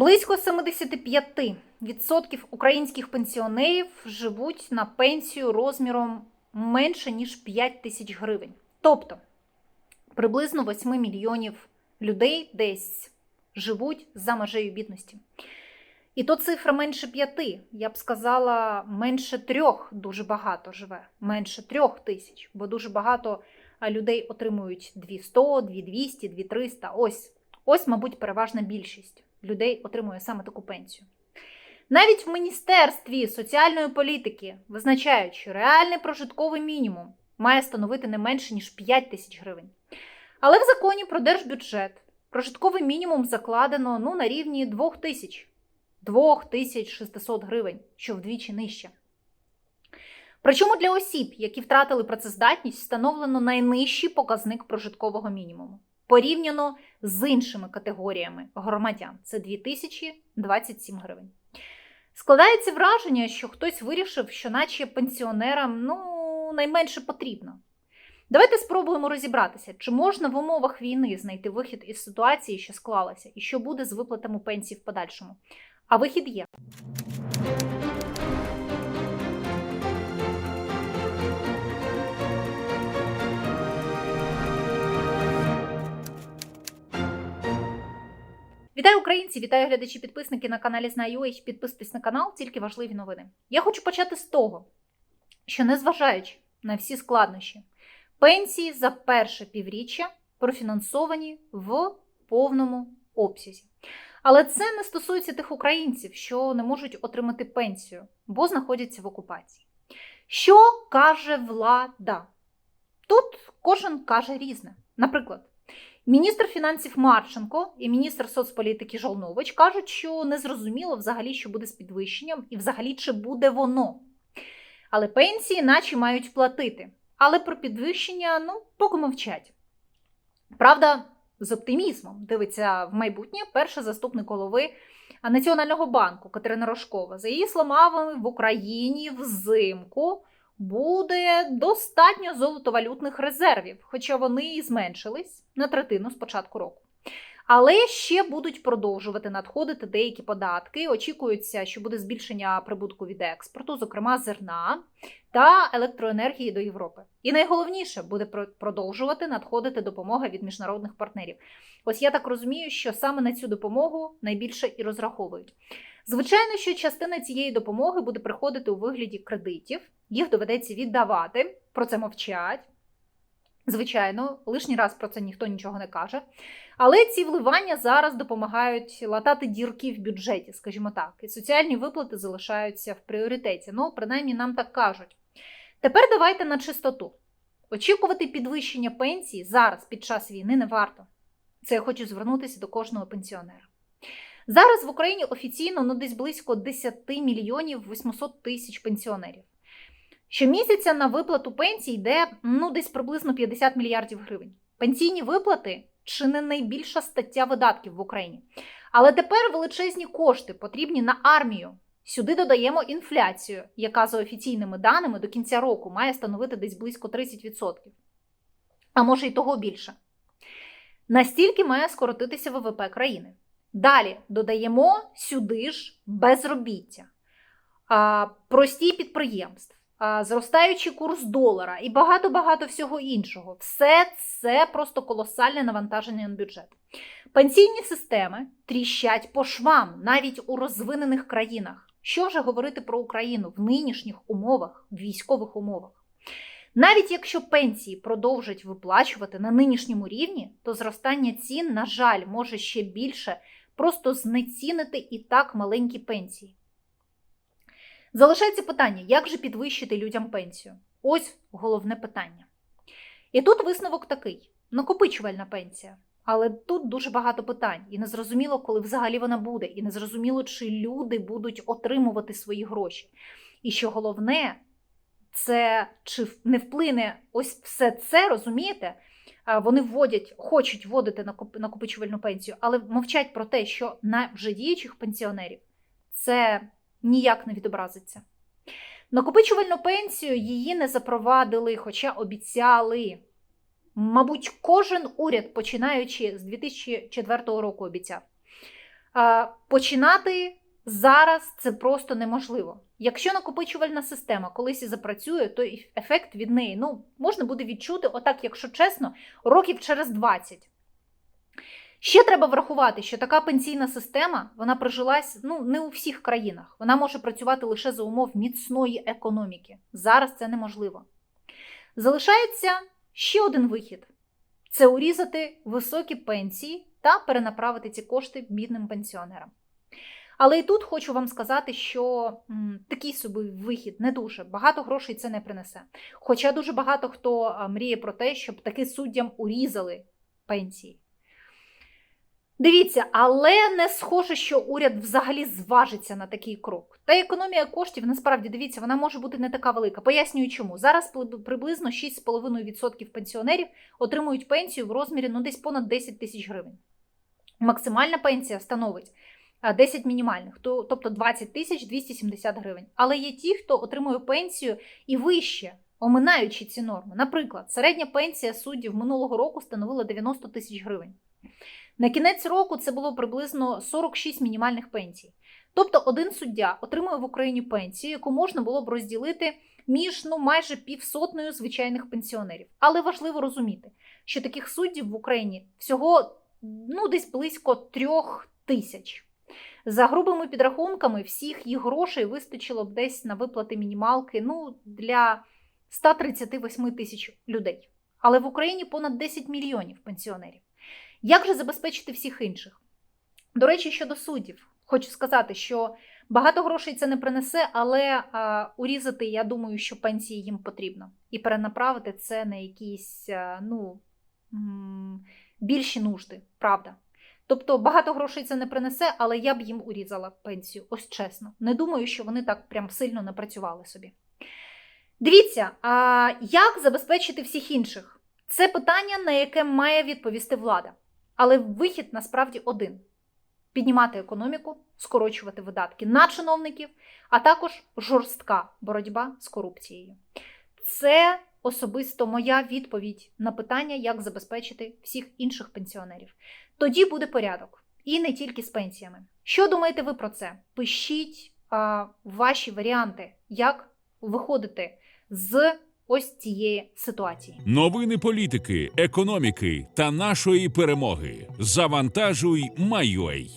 Близько 75% українських пенсіонерів живуть на пенсію розміром менше ніж 5 тисяч гривень. Тобто приблизно 8 мільйонів людей десь живуть за межею бідності. І то цифра менше п'яти. Я б сказала, менше трьох дуже багато живе, менше трьох тисяч, бо дуже багато людей отримують 200, 2200, 2300. Ось, ось, мабуть, переважна більшість людей отримує саме таку пенсію. Навіть в Міністерстві соціальної політики визначають, що реальний прожитковий мінімум має становити не менше, ніж 5 тисяч гривень. Але в законі про держбюджет прожитковий мінімум закладено ну, на рівні 2 тисяч. 2600 гривень, що вдвічі нижче. Причому для осіб, які втратили працездатність, встановлено найнижчий показник прожиткового мінімуму порівняно з іншими категоріями громадян. Це 2027 гривень. Складається враження, що хтось вирішив, що наче пенсіонерам ну, найменше потрібно. Давайте спробуємо розібратися, чи можна в умовах війни знайти вихід із ситуації, що склалася, і що буде з виплатами пенсій в подальшому. А вихід є. Вітаю українці! Вітаю глядачі підписники на каналі Знаю.ua. Підписуйтесь на канал, тільки важливі новини. Я хочу почати з того, що незважаючи на всі складнощі, пенсії за перше півріччя профінансовані в повному обсязі. Але це не стосується тих українців, що не можуть отримати пенсію, бо знаходяться в окупації. Що каже влада? Тут кожен каже різне. Наприклад, міністр фінансів Марченко і міністр соцполітики Жолнович кажуть, що не зрозуміло взагалі, що буде з підвищенням, і взагалі чи буде воно. Але пенсії, наче мають платити. Але про підвищення, ну, поки мовчать. Правда, з оптимізмом дивиться в майбутнє перший заступник голови Національного банку Катерина Рожкова. За її словами, в Україні взимку буде достатньо золотовалютних резервів, хоча вони і зменшились на третину з початку року. Але ще будуть продовжувати надходити деякі податки. Очікується, що буде збільшення прибутку від експорту, зокрема зерна та електроенергії до Європи. І найголовніше буде продовжувати надходити допомога від міжнародних партнерів. Ось я так розумію, що саме на цю допомогу найбільше і розраховують. Звичайно, що частина цієї допомоги буде приходити у вигляді кредитів, їх доведеться віддавати, про це мовчать. Звичайно, лишній раз про це ніхто нічого не каже. Але ці вливання зараз допомагають латати дірки в бюджеті, скажімо так, і соціальні виплати залишаються в пріоритеті. Ну, принаймні нам так кажуть. Тепер давайте на чистоту. Очікувати підвищення пенсії зараз під час війни не варто. Це я хочу звернутися до кожного пенсіонера. Зараз в Україні офіційно ну, десь близько 10 мільйонів 800 тисяч пенсіонерів. Щомісяця на виплату пенсій йде ну, десь приблизно 50 мільярдів гривень. Пенсійні виплати чи не найбільша стаття видатків в Україні. Але тепер величезні кошти потрібні на армію. Сюди додаємо інфляцію, яка за офіційними даними до кінця року має становити десь близько 30%. А може й того більше. Настільки має скоротитися ВВП країни. Далі додаємо сюди ж безробіття, прості підприємств, зростаючий курс долара і багато-багато всього іншого. Все це просто колосальне навантаження на бюджет. Пенсійні системи тріщать по швам навіть у розвинених країнах. Що вже говорити про Україну в нинішніх умовах, в військових умовах? Навіть якщо пенсії продовжать виплачувати на нинішньому рівні, то зростання цін, на жаль, може ще більше просто знецінити і так маленькі пенсії. Залишається питання, як же підвищити людям пенсію? Ось головне питання. І тут висновок такий: накопичувальна пенсія. Але тут дуже багато питань, і незрозуміло, коли взагалі вона буде, і незрозуміло, чи люди будуть отримувати свої гроші. І що головне, це чи не вплине ось все це, розумієте? Вони вводять, хочуть вводити накопичувальну пенсію, але мовчать про те, що на вже діючих пенсіонерів це ніяк не відобразиться. Накопичувальну пенсію її не запровадили, хоча обіцяли. Мабуть, кожен уряд, починаючи з 2004 року, обіцяв. Починати зараз це просто неможливо. Якщо накопичувальна система колись і запрацює, то ефект від неї ну, можна буде відчути, отак, якщо чесно, років через 20. Ще треба врахувати, що така пенсійна система вона прижилась ну, не у всіх країнах. Вона може працювати лише за умов міцної економіки. Зараз це неможливо. Залишається ще один вихід: це урізати високі пенсії та перенаправити ці кошти бідним пенсіонерам. Але і тут хочу вам сказати, що м, такий собі вихід не дуже багато грошей це не принесе. Хоча дуже багато хто мріє про те, щоб таки суддям урізали пенсії. Дивіться, але не схоже, що уряд взагалі зважиться на такий крок. Та економія коштів насправді дивіться, вона може бути не така велика. Пояснюю, чому зараз приблизно 6,5% пенсіонерів отримують пенсію в розмірі ну десь понад 10 тисяч гривень. Максимальна пенсія становить 10 мінімальних, то- тобто 20 тисяч 270 гривень. Але є ті, хто отримує пенсію і вище, оминаючи ці норми. Наприклад, середня пенсія суддів минулого року становила 90 тисяч гривень. На кінець року це було приблизно 46 мінімальних пенсій. Тобто один суддя отримує в Україні пенсію, яку можна було б розділити між ну, майже півсотнею звичайних пенсіонерів. Але важливо розуміти, що таких суддів в Україні всього ну, десь близько трьох тисяч. За грубими підрахунками, всіх їх грошей вистачило б десь на виплати мінімалки ну, для 138 тисяч людей. Але в Україні понад 10 мільйонів пенсіонерів. Як же забезпечити всіх інших? До речі, щодо суддів, хочу сказати, що багато грошей це не принесе, але а, урізати, я думаю, що пенсії їм потрібно. І перенаправити це на якісь ну, більші нужди, правда. Тобто багато грошей це не принесе, але я б їм урізала пенсію, ось чесно. Не думаю, що вони так прям сильно напрацювали собі. Дивіться, а як забезпечити всіх інших? Це питання, на яке має відповісти влада. Але вихід насправді один: піднімати економіку, скорочувати видатки на чиновників, а також жорстка боротьба з корупцією. Це особисто моя відповідь на питання, як забезпечити всіх інших пенсіонерів. Тоді буде порядок. І не тільки з пенсіями. Що думаєте ви про це? Пишіть а, ваші варіанти, як виходити з ось цієї ситуації. Новини політики, економіки та нашої перемоги. Завантажуй, Майой.